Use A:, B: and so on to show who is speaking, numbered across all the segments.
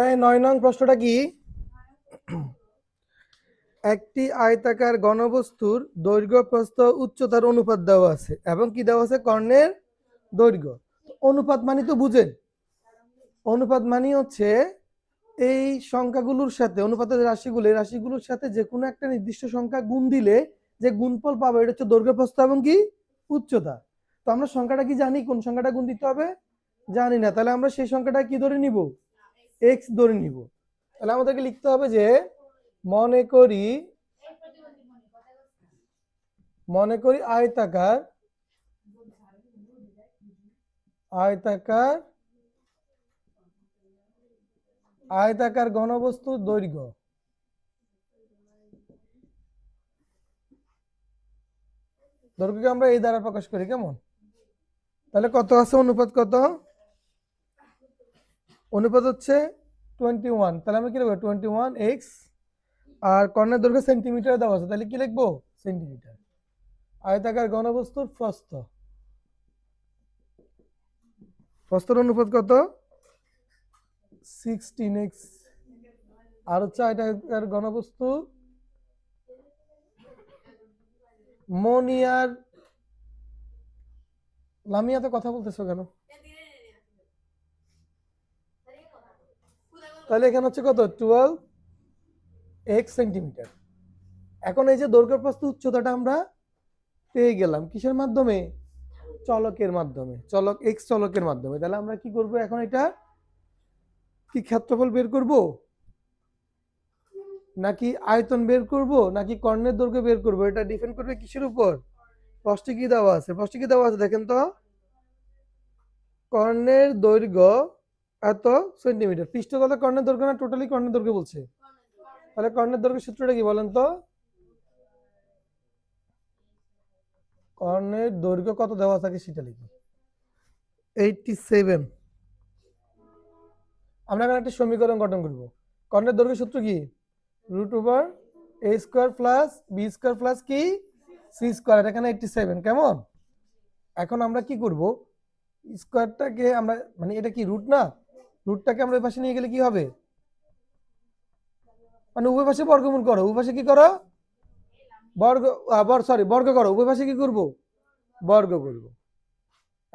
A: এই নয় নং প্রশ্নটা কি? একটি আয়তাকার ঘনবস্তুর দৈর্ঘ্য, প্রস্থ, উচ্চতার অনুপাত দেওয়া আছে এবং কি দেওয়া আছে? কর্ণের দৈর্ঘ্য। অনুপাত মানে তো বুঝেন। অনুপাত মানে হচ্ছে এই সংখ্যাগুলোর সাথে, অনুপাতের রাশিগুলো, এই রাশিগুলোর সাথে যে কোনো একটা নির্দিষ্ট সংখ্যা গুণ দিলে যে গুণফল পাবো, এটা হচ্ছে দৈর্ঘ্য, প্রস্থ এবং কি? উচ্চতা। তো আমরা সংখ্যাটা কি জানি? কোন সংখ্যাটা গুণ দিতে হবে? জানি না, তাহলে আমরা সেই সংখ্যাটা কি ধরে নিব? এক্স ধরে নিব। তাহলে আমাদেরকে লিখতে হবে যে মনে করি মনে করি আয়তাকার আয়তাকার আয়তাকার ঘনবস্তুর দৈর্ঘ্য। দৈর্ঘ্যকে আমরা এই দ্বারা প্রকাশ করি, কেমন? তাহলে কত আছে? অনুপাত কত? অনুপাত হচ্ছে টোয়েন্টি ওয়ান তাহলে আমি কি লিখব? টোয়েন্টি ওয়ান এক্স আর কর্ণের দৈর্ঘ্য সেন্টিমিটার দেওয়া আছে। তাহলে কি লিখব? সেন্টিমিটার আয়তাকার ঘনবস্তুর প্রস্থ। প্রস্তর অনুপাত কত? সিক্সটিন এক্স আর হচ্ছে আয়তাকার ঘনবস্তু মনিয়ার লামিয়াতে কথা বলতেছো কেন? তাহলে এখানে হচ্ছে কত? টুয়েলভ এক্স সেন্টিমিটার এখন এই যে দৈর্ঘ্য প্রস্থ উচ্চতাটা আমরা পেয়ে গেলাম। কিসের মাধ্যমে? চলকের মাধ্যমে। চলক এক্স চলকের মাধ্যমে। তাহলে আমরা কি করব এখন এটা? কি ক্ষেত্রফল বের করব? নাকি আয়তন বের করব? নাকি কর্ণের দৈর্ঘ্য বের করব? এটা ডিপেন্ড করবে কিসের উপর? প্রশ্নে কি দেওয়া আছে? প্রশ্নে কি দেওয়া আছে দেখেন তো? কর্ণের দৈর্ঘ্য এত সেন্টিমিটার। পৃষ্ঠতলে কর্ণের দৈর্ঘ্য না টোটালি কর্ণের দৈর্ঘ্য বলছে? তাহলে কর্ণের দৈর্ঘ্য সূত্রটা কি বলেন তো? কর্ণের দৈর্ঘ্য কত দেওয়া থাকে সেটা লিখি। এইটটি সেভেন আমরা এখানে একটা সমীকরণ গঠন করব। কর্ণের দৈর্ঘ্য সূত্র কি? Root over a square plus b square plus কি? সি স্কোয়ার এখানে এইটটি সেভেন কেমন? এখন আমরা কি করব? স্কোয়ারটাকে আমরা মানে এটা কি রুট না? রুটটাকে আমরা ওই পাশে নিয়ে গেলে কি হবে? মানে উভয় পাশে বর্গমূল করো। উভয় পাশে কি করো? বর্গ সরি বর্গ করো। উভয় পাশে কি করব? বর্গ করব।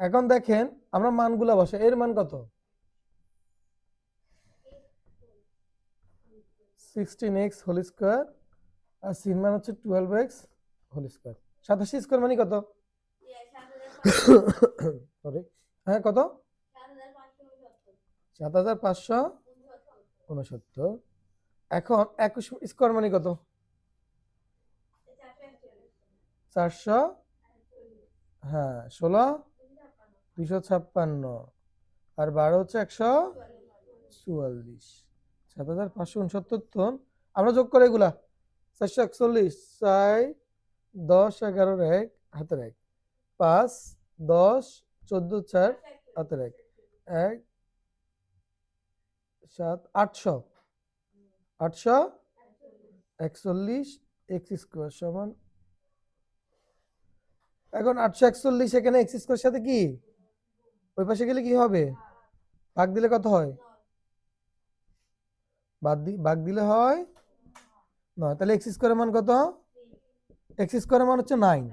A: এখন দেখেন আমরা মানগুলা বসে এর মান কত? সিক্সটিন এক্স হোল স্কোয়ার আর সিন মান হচ্ছে টুয়েলভ এক্স হোল স্কোয়ার সাতাশি স্কোয়ার মানে কত? সরি হ্যাঁ কত? সাত হাজার পাঁচশো উনসত্তর এখন একুশ স্কোয়ার মানে কত? চারশো? হ্যাঁ ষোলো? দুশো ছাপ্পান্ন। আর বারো হচ্ছে একশো চুয়াল্লিশ। সাত হাজার পাঁচশো উনসত্তর টন আমরা যোগ করে এগুলা। চারশো একচল্লিশ, চার, দশ, এগারোর এক, হাতের এক। পাঁচ, দশ, চোদ্দ, চার, হাতের এক। এক সাত, আটশো। আটশো? একচল্লিশ, এক্স স্কোয়ার সমান। এখন আটশো একচল্লিশ, এখানে এক্স স্কোয়ার সাথে কি? ওই পাশে গেলে কি হবে? ভাগ দিলে কত হয়? বাদ দি, ভাগ দিলে হয় নয়। তাহলে এক্স স্কোয়ারের মান কত? এক্স স্কোয়ারের মান হচ্ছে নাইন।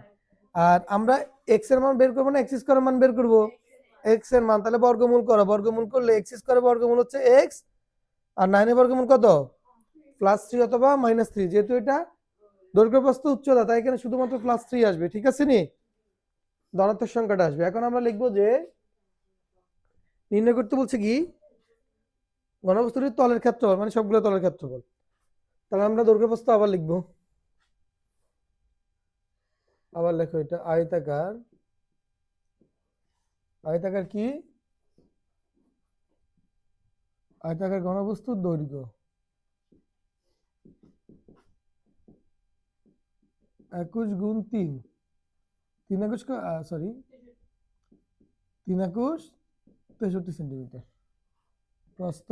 A: আর আমরা এক্সের মান বের করব না, এক্স স্কোয়ারের মান বের করব? এক্সের মান, তাহলে বর্গমূল করো। বর্গমূল করলে এক্স স্কোয়ারের বর্গমূল হচ্ছে এক্স আর নাইনের বর্গমূল কত? প্লাস থ্রি অথবা মাইনাস থ্রি যেহেতু এটা দৈর্ঘ্য প্রস্থ উচ্চতা, তাই এখানে শুধুমাত্র প্লাস থ্রি আসবে, ঠিক আছে নি? ধনাত্মক সংখ্যাটা আসবে। এখন আমরা লিখব যে নির্ণয় করতে বলছে কি? ঘনবস্তুটির তলের ক্ষেত্রফল মানে সবগুলো তলের ক্ষেত্রফল। তাহলে আমরা দৈর্ঘ্য প্রস্থ আবার লিখব। আবার লেখো এটা, আয়তাকার আয়তাকার কি? আয়তাকার ঘনবস্তুর দৈর্ঘ্য। একুশ গুণ তিন। তিন একুশ সরি তিন একুশ তেষট্টি সেন্টিমিটার। প্রস্থ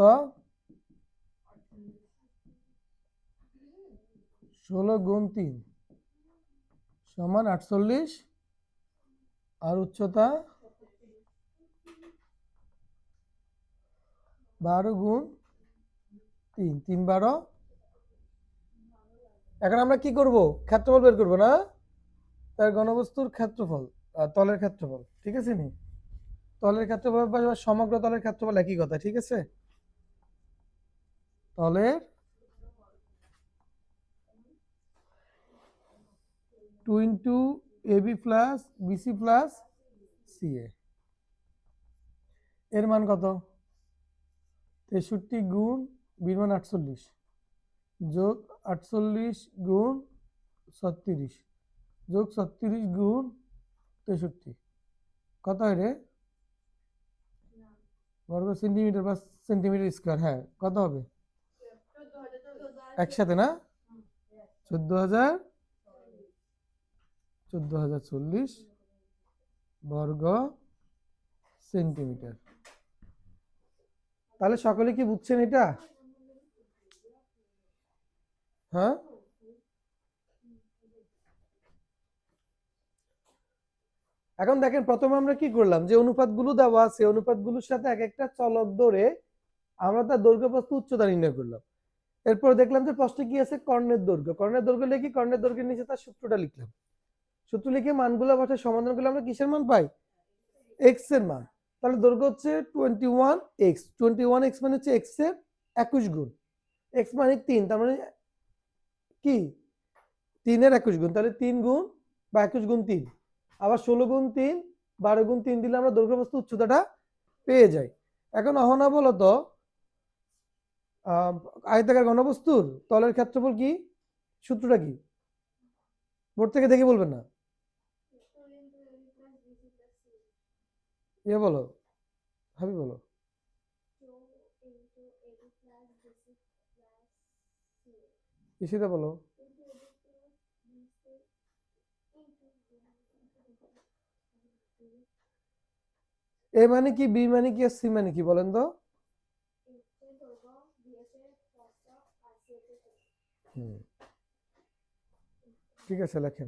A: ষোলো গুণ তিন। সমান আটচল্লিশ। আর উচ্চতা বারো গুণ তিন তিন বারো। এখন আমরা কি করব? ক্ষেত্রফল বের করব না? তার ঘনবস্তুর ক্ষেত্রফল তলের ক্ষেত্রফল, ঠিক আছে নি? তলের ক্ষেত্রফল বা সমগ্র তলের ক্ষেত্রফল একই কথা, ঠিক আছে? তলের two into AB plus BC plus CA এর মান কত? তেষট্টি গুণ বির মান আটচল্লিশ যোগ আটচল্লিশ গুণ ছত্রিশ, যোগ ছত্রিশ গুণ তেষট্টি। কত হয় রে? বর্গ সেন্টিমিটার বা সেন্টিমিটার স্কোয়ার হ্যাঁ কত হবে? একসাথে না? চোদ্দ হাজার চোদ্দ হাজার চল্লিশ বর্গ সেন্টিমিটার। তাহলে সকলে কি বুঝছেন এটা? হ্যাঁ? এখন দেখেন, প্রথমে আমরা কি করলাম? যে অনুপাতগুলো দেওয়া আছে অনুপাতগুলোর সাথে এক একটা চলক ধরে আমরা তার দৈর্ঘ্য প্রস্থ উচ্চতা নির্ণয় করলাম। এরপর দেখলাম যে প্রশ্নে কি আছে? কর্ণের দৈর্ঘ্য। কর্ণের দৈর্ঘ্য লিখি কর্ণের দৈর্ঘ্যের নিচে তার সূত্রটা লিখলাম। সূত্র লিখে মানগুলো বসে সমাধান করলে আমরা কিসের মান পাই? এক্সের মান। তাহলে দৈর্ঘ্য হচ্ছে twenty one x twenty one x মানে হচ্ছে এক্সের একুশ গুণ। এক্স মানে তিন তার মানে কি? তিনের একুশ গুণ তাহলে তিন গুণ বা একুশ গুণ তিন। আবার ষোলো গুণ তিন বারো গুণ তিন দিলে আমরা দৈর্ঘ্য বস্তু উচ্চতাটা পেয়ে যাই। এখন অহনা বলো তো আহ, আয়তাকার ঘনবস্তুর তলের ক্ষেত্রফল কি? সূত্রটা কি? বোর্ড থেকে দেখে বলবেন না? ইয়ে বলো হাবি বলো। ইসিতে বলো। এ মানে কি, বি মানে কি, আর সি মানে কি, বলেন তো। ঠিক আছে, লেখেন।